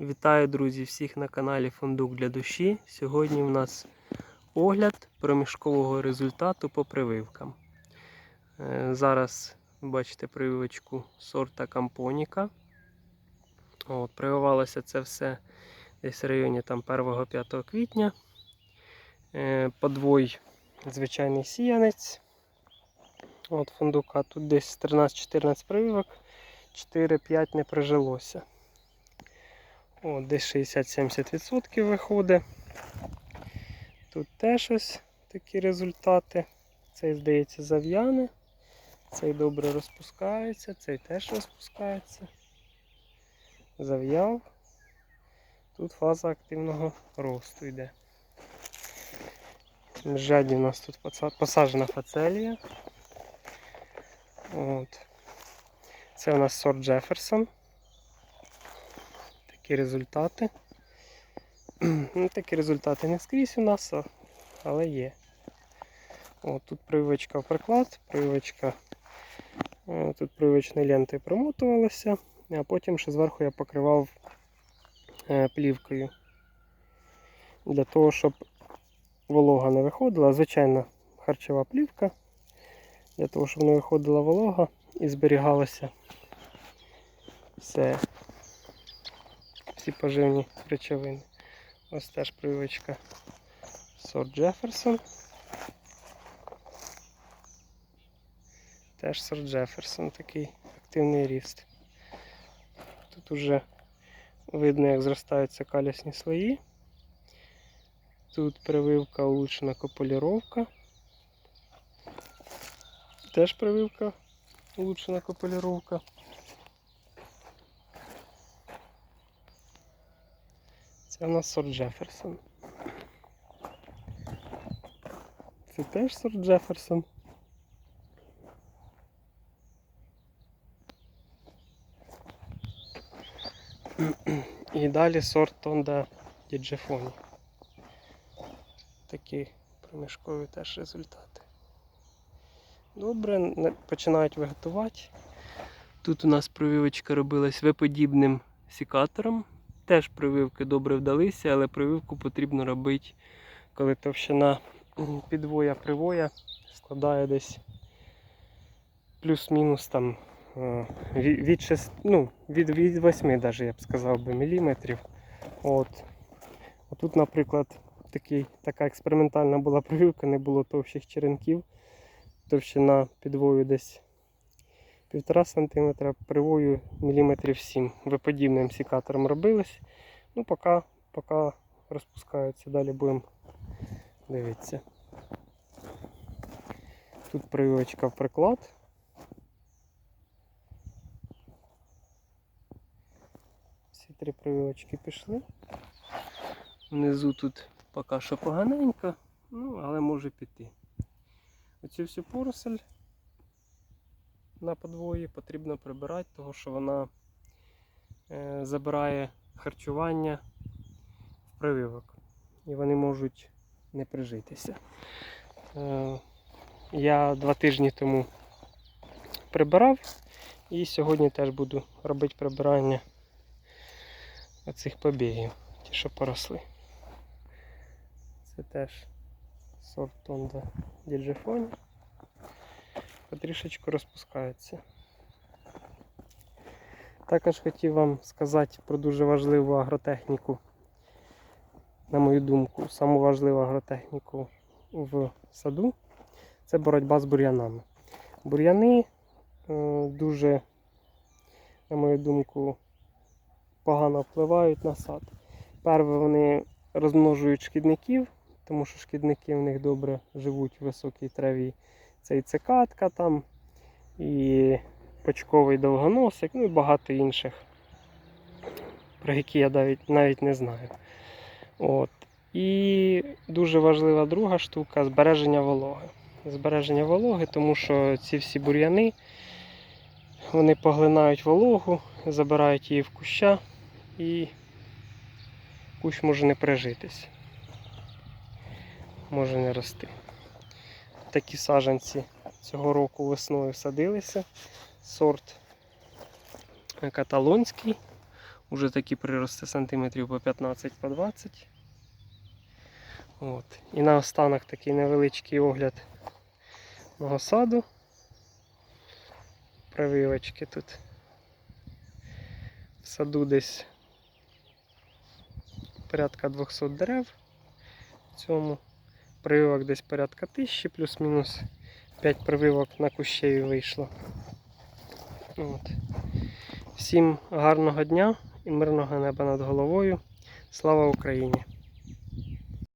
Вітаю, друзі, всіх на каналі Фундук для душі. Сьогодні у нас огляд проміжкового результату по прививкам. Е, Зараз бачите прививочку сорта Кампоніка. От, прививалося це все десь в районі 1-5 квітня. Е, Подвой звичайний сіянець. От фундука. Тут десь 13-14 прививок, 4-5 не прижилося. О, десь 60-70% виходить. Тут теж ось такі результати. Цей, здається, зав'яне. Цей добре розпускається, цей теж розпускається. Зав'яв. Тут фаза активного росту йде. Жаді у нас тут поса- посаджена фацелія. От. Це у нас сорт Джеферсон такі результати. Ну, такі результати не скрізь у нас, але є. О, тут прививочка в приклад, прививочка, тут прививочною лентою промотувалася, а потім ще зверху я покривав е, плівкою. Для того, щоб волога не виходила. Звичайна харчова плівка. Для того, щоб не виходила волога і зберігалося все всі поживні речовини. Ось теж прививочка сорт Джеферсон. Теж сорт Джеферсон, такий активний ріст. Тут уже видно, як зростаються калісні слої. Тут прививка улучшена кополіровка. Теж прививка улучшена кополіровка. Це у нас сорт Джеферсон. Це теж сорт Джеферсон. І далі сорт Тонда Діджефоні. Такі проміжкові теж результати. Добре, починають вегетувати. Тут у нас прививочка робилась веподібним сікатором. Теж прививки добре вдалися, але прививку потрібно робити, коли товщина підвоя привоя складає десь плюс-мінус там е, від, 6, ну, від, від 8 даже, я б сказав би, міліметрів. От. Отут, наприклад, такий, така експериментальна була прививка, не було товщих черенків. Товщина підвою десь 1,5 см, привою міліметрів 7. Виподібним сікатором робилось. Ну, поки, поки розпускаються, далі будемо дивитися. Тут прививочка в приклад. Всі три прививочки пішли. Внизу тут поки що поганенько, ну, але може піти. Оцю всю поросель на подвої потрібно прибирати, тому що вона забирає харчування в прививок. І вони можуть не прижитися. Е, я два тижні тому прибирав і сьогодні теж буду робити прибирання оцих побігів, ті, що поросли. Це теж сорт Тонда Діджефоні потрішечку розпускаються. Також хотів вам сказати про дуже важливу агротехніку. На мою думку, саму важливу агротехніку в саду це боротьба з бур'янами. Бур'яни е, дуже, на мою думку, погано впливають на сад. Перше, вони розмножують шкідників, тому що шкідники в них добре живуть в високій траві. Це і цикатка там, і почковий довгоносик, ну і багато інших, про які я навіть, навіть не знаю. От. І дуже важлива друга штука збереження вологи. Збереження вологи, тому що ці всі бур'яни вони поглинають вологу, забирають її в куща і кущ може не прижитись, може не рости такі саджанці цього року весною садилися. Сорт каталонський. Уже такі прирости сантиметрів по 15 по 20. От. І наостанок такий невеличкий огляд мого саду. Прививочки тут. В саду десь порядка 200 дерев. В цьому прививок десь порядка 1000 плюс-мінус 5 прививок на кущеві вийшло. От. Всім гарного дня і мирного неба над головою. Слава Україні!